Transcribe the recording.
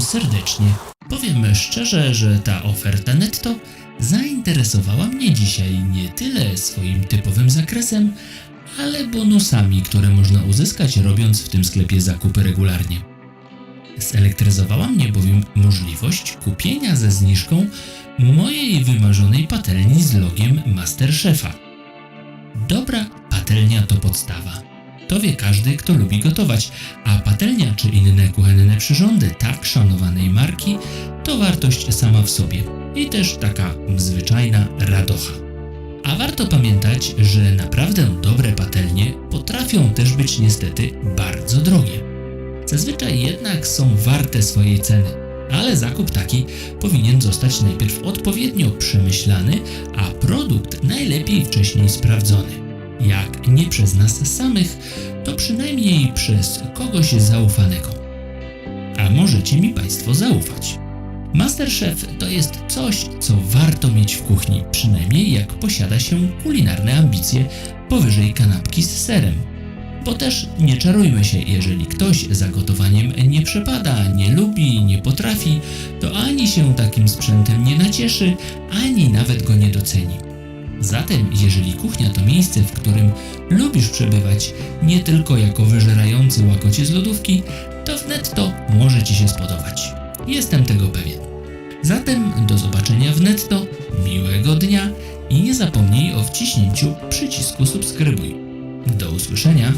serdecznie. Powiem szczerze, że ta oferta netto zainteresowała mnie dzisiaj nie tyle swoim typowym zakresem, ale bonusami, które można uzyskać robiąc w tym sklepie zakupy regularnie. Zelektryzowała mnie bowiem możliwość kupienia ze zniżką mojej wymarzonej patelni z logiem Masterchefa. Dobra patelnia to podstawa. To wie każdy, kto lubi gotować, a patelnia czy inne kuchenne przyrządy tak szanowanej marki to wartość sama w sobie i też taka zwyczajna radocha. A warto pamiętać, że naprawdę dobre patelnie potrafią też być niestety bardzo drogie. Zazwyczaj jednak są warte swojej ceny, ale zakup taki powinien zostać najpierw odpowiednio przemyślany, a produkt najlepiej wcześniej sprawdzony. Jak nie przez nas samych, to przynajmniej przez kogoś zaufanego. A możecie mi Państwo zaufać. Masterchef to jest coś, co warto mieć w kuchni, przynajmniej jak posiada się kulinarne ambicje powyżej kanapki z serem. Bo też nie czarujmy się, jeżeli ktoś za gotowaniem nie przepada, nie lubi, nie potrafi, to ani się takim sprzętem nie nacieszy, ani nawet go nie doceni. Zatem, jeżeli kuchnia to miejsce, w którym lubisz przebywać, nie tylko jako wyżerający łakocie z lodówki, to w netto może Ci się spodobać. Jestem tego pewien. Zatem do zobaczenia w netto, miłego dnia i nie zapomnij o wciśnięciu przycisku subskrybuj. Do usłyszenia.